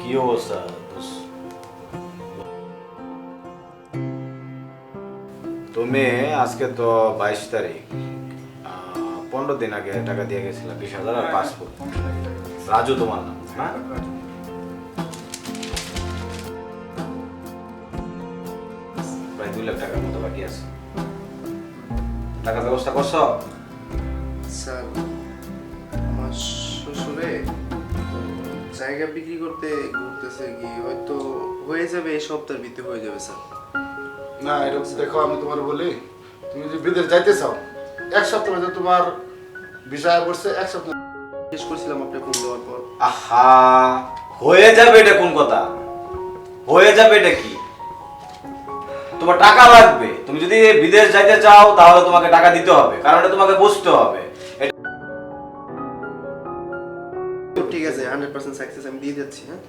কি অবস্থা? তুমি আজকে তো বাইশ তারিখ। পনেরো দিন আগে টাকা দিয়ে গেছিলাম বিশ হাজার আর পাসপোর্ট। রাজু তোমার নাম না? প্রায় দুই লাখ টাকার মতো বাকি আছে। টাকার ব্যবস্থা করছ? স্যার। জায়গা বিক্রি করতে ঘুরতেছে কি হয়তো হয়ে যাবে এই সপ্তাহের ভিতরে হয়ে যাবে স্যার। না এরকম দেখো আমি তোমার বলি তুমি যদি বিদেশ যাইতে চাও এক সপ্তাহ মধ্যে তোমার বিষয় করছে এক সপ্তাহ জিজ্ঞেস করছিলাম আপনি ফোন দেওয়ার পর। আহা হয়ে যাবে এটা কোন কথা? হয়ে যাবে এটা কি? তোমার টাকা লাগবে। তুমি যদি বিদেশ যাইতে চাও তাহলে তোমাকে টাকা দিতে হবে কারণ এটা তোমাকে বুঝতে হবে। ঠিক আছে হান্ড্রেড পার্সেন্ট সাকসেস আমি দিয়ে যাচ্ছি হ্যাঁ?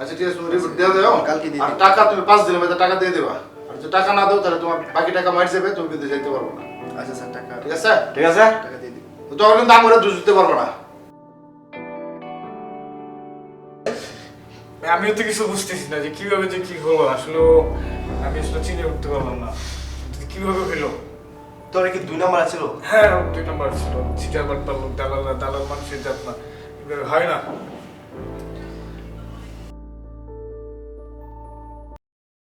আচ্ছা ঠিক আছে রিপোর্ট দিয়ে দাও। কালকে দিয়ে আর টাকা তুমি পাঁচ দিনের মধ্যে টাকা দিয়ে দেবা। আর যদি টাকা না দাও তাহলে তোমার বাকি টাকা মার যাবে তুমি যাইতে পারব না। আচ্ছা স্যার টাকা ঠিক আছে? ঠিক আছে। টাকা দিয়ে দিব। তো তখন কিন্তু আমরা দুষ দিতে পারব না। আমিও তো কিছু বুঝতেছি না যে কীভাবে যে কি হলো। আসলে আমি আসলে চিনে উঠতে পারলাম না। কীভাবে হলো? তোর কি দুই নাম্বার ছিল হ্যাঁ দুই নম্বর ছিল। চিটার বাটপার লোক দালাল দালাল মানুষের জাত না। এভাবে হয় না